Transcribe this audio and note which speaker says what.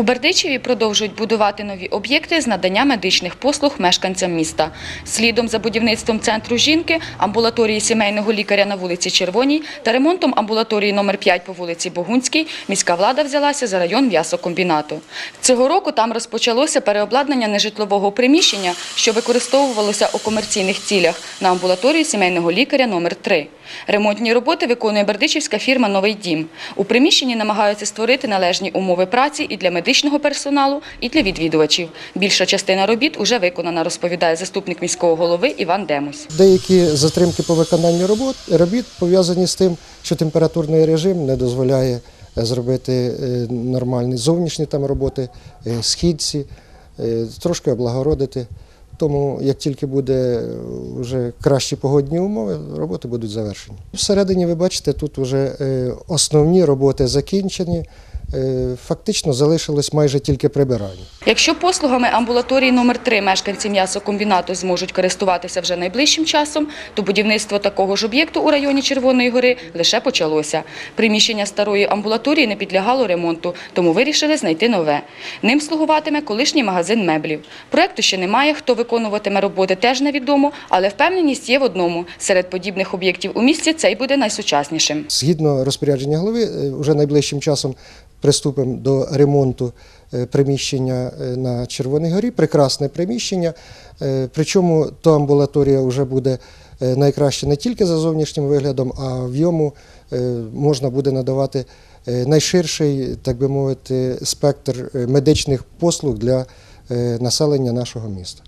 Speaker 1: У Бердичеві продовжують будувати нові об'єкти з надання медичних послуг мешканцям міста. Слідом за будівництвом центру жінки, амбулаторії сімейного лікаря на вулиці Червоній та ремонтом амбулаторії номер 5 по вулиці Богунській міська влада взялася за район м'ясокомбінату. Цього року там розпочалося переобладнання нежитлового приміщення, що використовувалося у комерційних цілях на амбулаторію сімейного лікаря номер 3 Ремонтні роботи виконує бердичівська фірма Новий дім. У приміщенні намагаються створити належні умови праці і для медичного персоналу, і для відвідувачів. Більша частина робіт уже виконана, розповідає заступник міського голови Іван Демусь.
Speaker 2: Деякі затримки по виконанню робот, робіт пов'язані з тим, що температурний режим не дозволяє е, зробити е, нормальні зовнішні там роботи, е, східці, трошки облагородити. Тому як тільки буде вже кращі погодні умови, роботи будуть завершені. Всередині ви бачите, тут вже основні роботи закінчені. Е, Фактично залишилось майже тільки прибирання.
Speaker 1: Якщо послугами амбулаторії номер 3 мешканці м'ясокомбінату зможуть користуватися вже найближчим часом, то будівництво такого ж об'єкту у районі Червоної гори лише почалося. Приміщення старої амбулаторії не підлягало ремонту, тому вирішили знайти нове. Ним слугуватиме колишній магазин меблів. Проекту ще немає, хто виконуватиме роботи, теж невідомо, але впевненість є в одному. Серед подібних об'єктів у місті цей буде найсучаснішим.
Speaker 2: Згідно розпорядження голови, е, вже найближчим часом приступимо до ремонту е, приміщення е, на Червоній горі. Прекрасне приміщення. Е, Причому то амбулаторія вже буде найкраще не тільки за зовнішнім виглядом, а в йому можна буде надавати найширший, так би мовити, спектр медичних послуг для населення нашого міста.